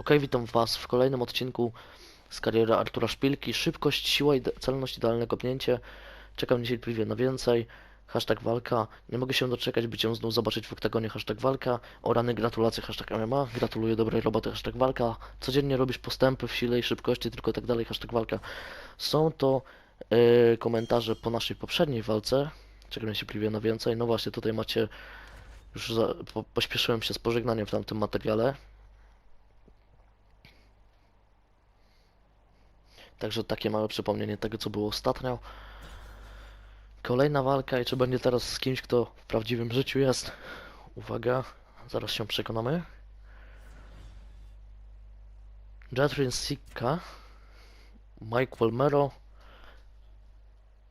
Ok, witam Was w kolejnym odcinku z kariery Artura Szpilki. Szybkość, siła i celność, idealne kopnięcie. Czekam niecierpliwie na więcej. Hashtag walka. Nie mogę się doczekać, by Cię znów zobaczyć w oktagonie. Hashtag walka. O rany, gratulacje. Hashtag MMA. Gratuluję dobrej roboty. Hashtag walka. Codziennie robisz postępy w sile i szybkości, tylko tak dalej. Hashtag walka. Są to yy, komentarze po naszej poprzedniej walce. Czekam niecierpliwie na więcej. No właśnie, tutaj macie już za, po, pośpieszyłem się z pożegnaniem w tamtym materiale. Także takie małe przypomnienie tego, co było ostatnio. Kolejna walka i czy będzie teraz z kimś, kto w prawdziwym życiu jest. Uwaga, zaraz się przekonamy. Jethrin Sika, Mike Walmero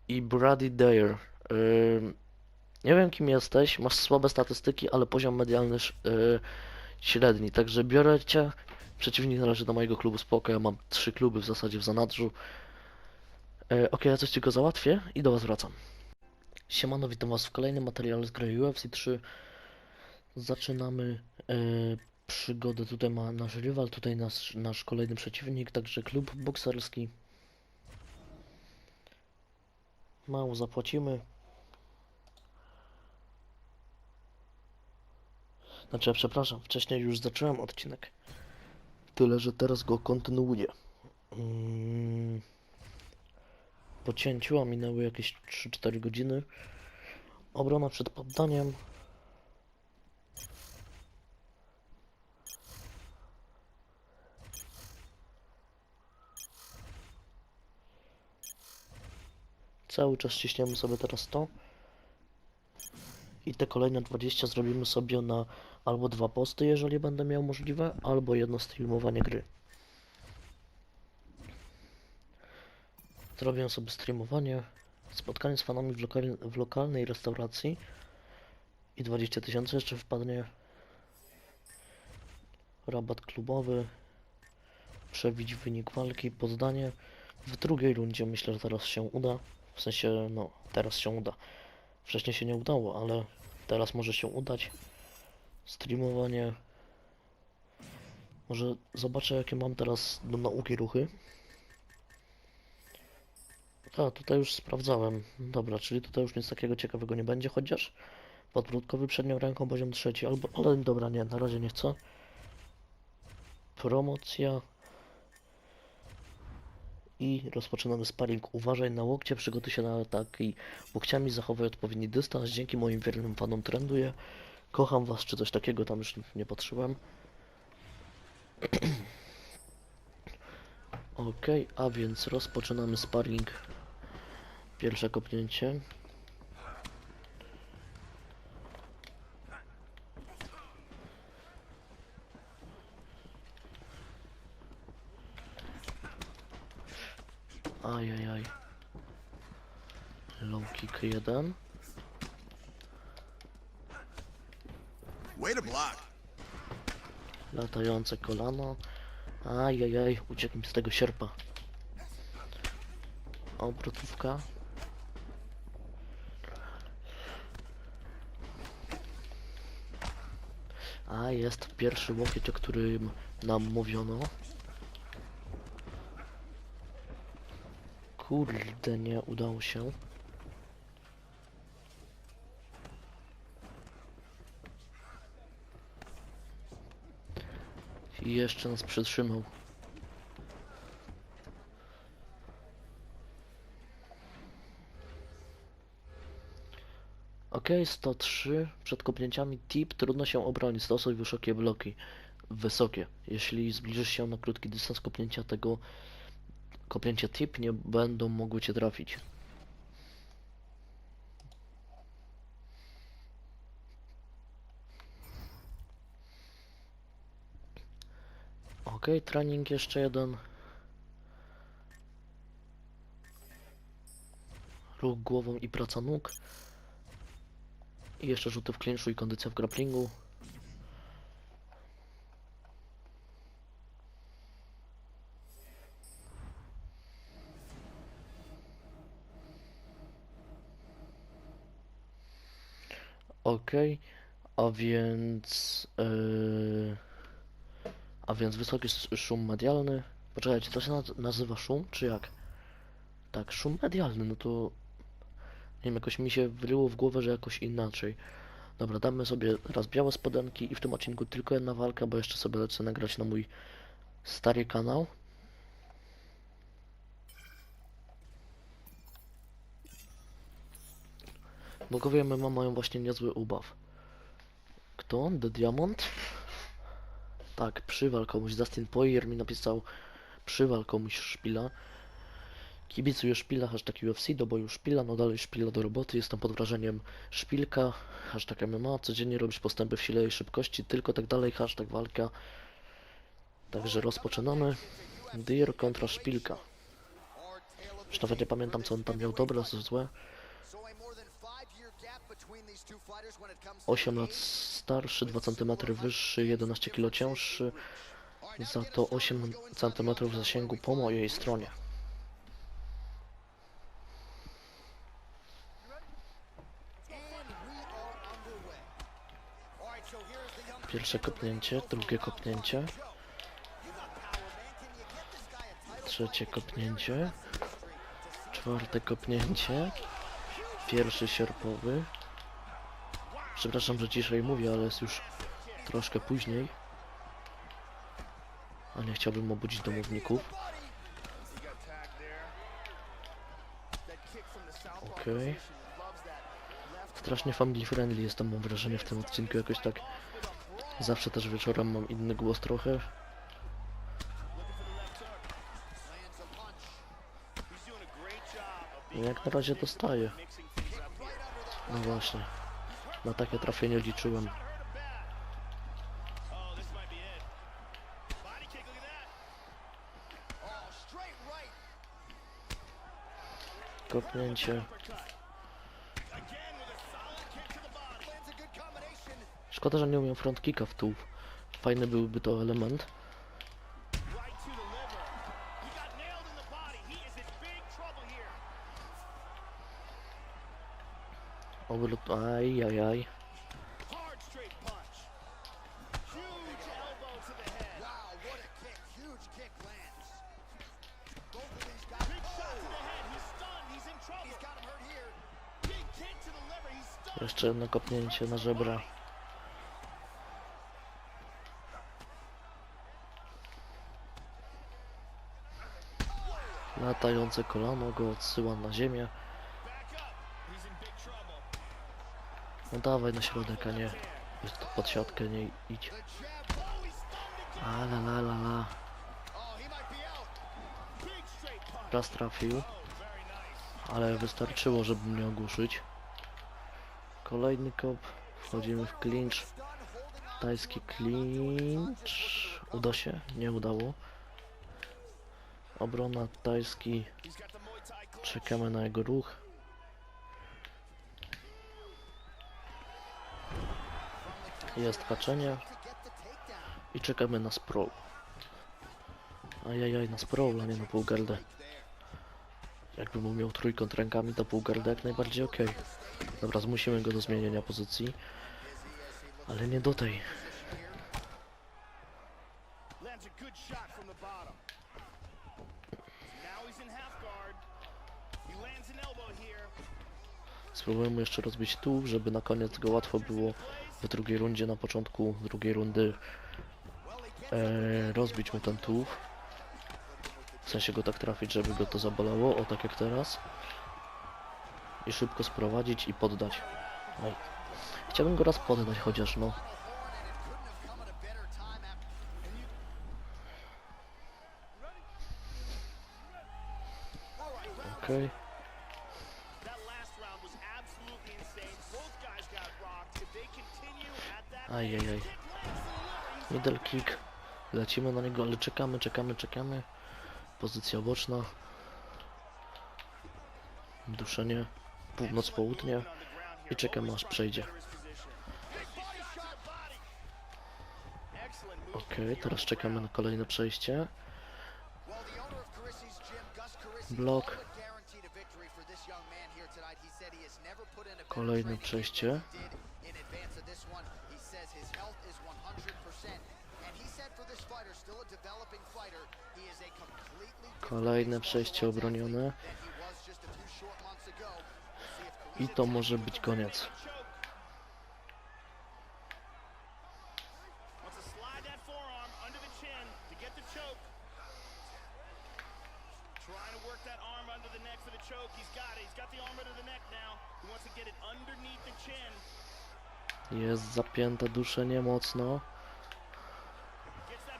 i Brady Dare. Ym, nie wiem kim jesteś, masz słabe statystyki, ale poziom medialny yy, średni, także biorę cię. Przeciwnik należy do mojego klubu spoko, ja mam trzy kluby w zasadzie w zanadrzu. Yy, ok, ja coś tylko załatwię i do was wracam. Siemano, witam was w kolejnym materiale z gry UFC 3. Zaczynamy yy, przygodę, tutaj ma nasz rywal, tutaj nasz, nasz kolejny przeciwnik, także klub bokserski. Mało zapłacimy, Znaczy, przepraszam, wcześniej już zacząłem odcinek. Tyle, że teraz go kontynuuję. Mm. Po cięciu, minęły jakieś 3-4 godziny. Obrona przed poddaniem. Cały czas ciśniemy sobie teraz to. I te kolejne 20 zrobimy sobie na albo dwa posty, jeżeli będę miał możliwe, albo jedno streamowanie gry. Zrobię sobie streamowanie, spotkanie z fanami w, lokal, w lokalnej restauracji i 20 tysięcy jeszcze wpadnie. Rabat klubowy, przebić wynik walki, poddanie. W drugiej rundzie myślę, że teraz się uda. W sensie, no, teraz się uda. Wcześniej się nie udało, ale teraz może się udać. Streamowanie. Może zobaczę jakie mam teraz do nauki ruchy. A, tutaj już sprawdzałem. Dobra, czyli tutaj już nic takiego ciekawego nie będzie, chociaż podbródkowy przednią ręką poziom trzeci, albo, ale dobra, nie, na razie nie chcę. Promocja. I rozpoczynamy sparring. Uważaj na łokcie, przygotuj się na ataki łokciami, zachowaj odpowiedni dystans. Dzięki moim wiernym fanom trenduję. Kocham was, czy coś takiego tam już nie patrzyłem. Ok, a więc rozpoczynamy sparring. Pierwsze kopnięcie. Ajajaj. Low kick 1. Way to block. Latające kolano. Ajajaj, uciekł mi z tego sierpa. Obrotówka. A jest pierwszy łokieć, o którym nam mówiono. Kurde, nie udało się. I jeszcze nas przytrzymał. Ok, 103. Przed kopnięciami tip trudno się obronić. Stosuj wysokie bloki. Wysokie. Jeśli zbliżysz się na krótki dystans kopnięcia tego kopnięcia tip nie będą mogły cię trafić. Ok, trening jeszcze jeden. Ruch głową i praca nóg. I jeszcze rzuty w klinczu i kondycja w grapplingu. Ok, a więc... Yy... A więc wysoki szum medialny. Poczekajcie, to się naz- nazywa szum, czy jak? Tak, szum medialny, no to... Nie wiem, jakoś mi się wryło w głowę, że jakoś inaczej. Dobra, damy sobie raz białe spodenki i w tym odcinku tylko jedna walka, bo jeszcze sobie lecę nagrać na mój stary kanał. Bogowie MMA mają właśnie niezły ubaw. Kto? The Diamond? Tak, przywal komuś. Dustin Poirier mi napisał przywal komuś szpila. Kibicuję szpila, hashtag UFC, do boju szpila, no dalej szpila do roboty, jestem pod wrażeniem szpilka, hashtag MMA, codziennie robisz postępy w sile i szybkości, tylko tak dalej, hashtag walka. Także rozpoczynamy. Deer kontra szpilka. Już nawet nie pamiętam co on tam miał dobre, co złe. 8 lat starszy, 2 cm wyższy, 11 kg cięższy. Za to 8 cm zasięgu po mojej stronie. Pierwsze kopnięcie, drugie kopnięcie. Trzecie kopnięcie. Czwarte kopnięcie. Pierwszy sierpowy. Przepraszam, że ciszej mówię, ale jest już troszkę później. A nie chciałbym obudzić domowników. Okej. Strasznie family friendly jestem, mam wrażenie, w tym odcinku jakoś tak. Zawsze też wieczorem mam inny głos trochę. I jak na razie dostaję. No właśnie. Na takie trafienie liczyłem. Kopnięcie. Szkoda, że nie umiem front kicka w tył. Fajny byłby to element. Obrót, aj, aj, aj. Jeszcze jedno kopnięcie na żebra. Latające kolano go odsyła na ziemię. No dawaj na środek, a nie jest pod siatkę, nie idź. A la la la la. Raz trafił, ale wystarczyło, żeby mnie ogłuszyć. Kolejny kop, wchodzimy w clinch. Tajski clinch. Uda się? Nie udało. Obrona tajski. Czekamy na jego ruch. Jest haczenie. I czekamy na sprawl. Ajajaj, na sprawl, a nie na półgardę. Jakbym umiał trójkąt rękami, to półgardę jak najbardziej ok. Dobra, zmusimy go do zmienienia pozycji. Ale nie do tej. Spróbujemy jeszcze rozbić tu, żeby na koniec go łatwo było w drugiej rundzie, na początku drugiej rundy e, rozbić mu ten tułów. W sensie go tak trafić, żeby go to zabolało, o tak jak teraz. I szybko sprowadzić i poddać. Oj. Chciałbym go raz poddać chociaż, no. Okej. That Ajajaj. Middle kick. Lecimy na niego, ale czekamy, czekamy, czekamy. Pozycja boczna. Duszenie. Północ, południe. I czekamy aż przejdzie. Okej, teraz czekamy na kolejne przejście. Blok. Kolejne przejście. Ago. See if I to może być koniec. Jest zapięte duszenie mocno.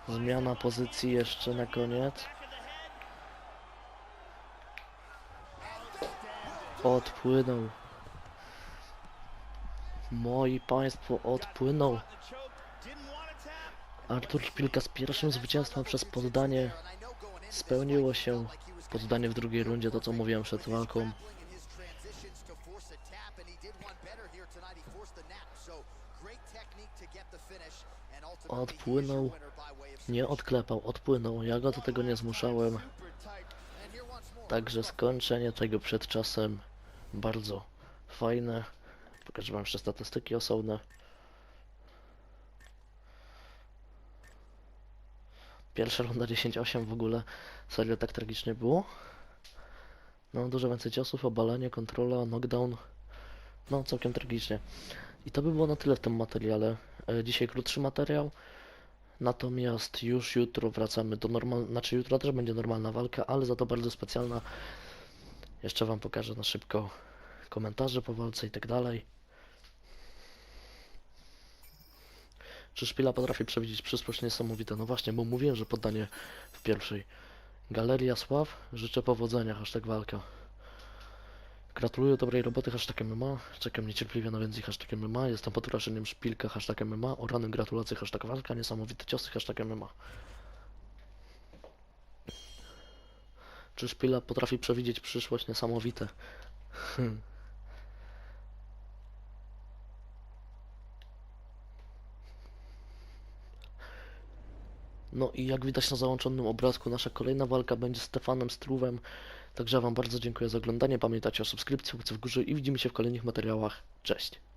Zmiana pozycji jeszcze na koniec. Odpłynął. Moi państwo, odpłynął. Artur Szpilka z pierwszym zwycięstwem przez poddanie spełniło się. Poddanie w drugiej rundzie, to co mówiłem przed walką. Odpłynął, nie odklepał, odpłynął. Ja go do tego nie zmuszałem. Także skończenie tego przed czasem bardzo fajne. Pokażę wam jeszcze statystyki osobne. Pierwsza runda 10-8 w ogóle serio tak tragicznie było. No dużo więcej ciosów, obalenie, kontrola, knockdown. No całkiem tragicznie. I to by było na tyle w tym materiale. E, Dzisiaj krótszy materiał. Natomiast już jutro wracamy do normal... Znaczy jutro też będzie normalna walka, ale za to bardzo specjalna. Jeszcze wam pokażę na szybko komentarze po walce i tak dalej. Czy Szpila potrafi przewidzieć przyszłość niesamowite? No właśnie, bo mówiłem, że poddanie w pierwszej. Galeria Sław, życzę powodzenia, hashtag walka. Gratuluję dobrej roboty, hashtag MMA. Czekam niecierpliwie na więcej, hashtag MMA. Jestem pod wrażeniem Szpilka, hashtag MMA. O rany gratulacje, hashtag walka. Niesamowite ciosy, hashtag MMA. Czy Szpila potrafi przewidzieć przyszłość? Niesamowite. Hmm. No i jak widać na załączonym obrazku, nasza kolejna walka będzie z Stefanem Struwem. Także Wam bardzo dziękuję za oglądanie. Pamiętajcie o subskrypcji, łapce w górze i widzimy się w kolejnych materiałach. Cześć!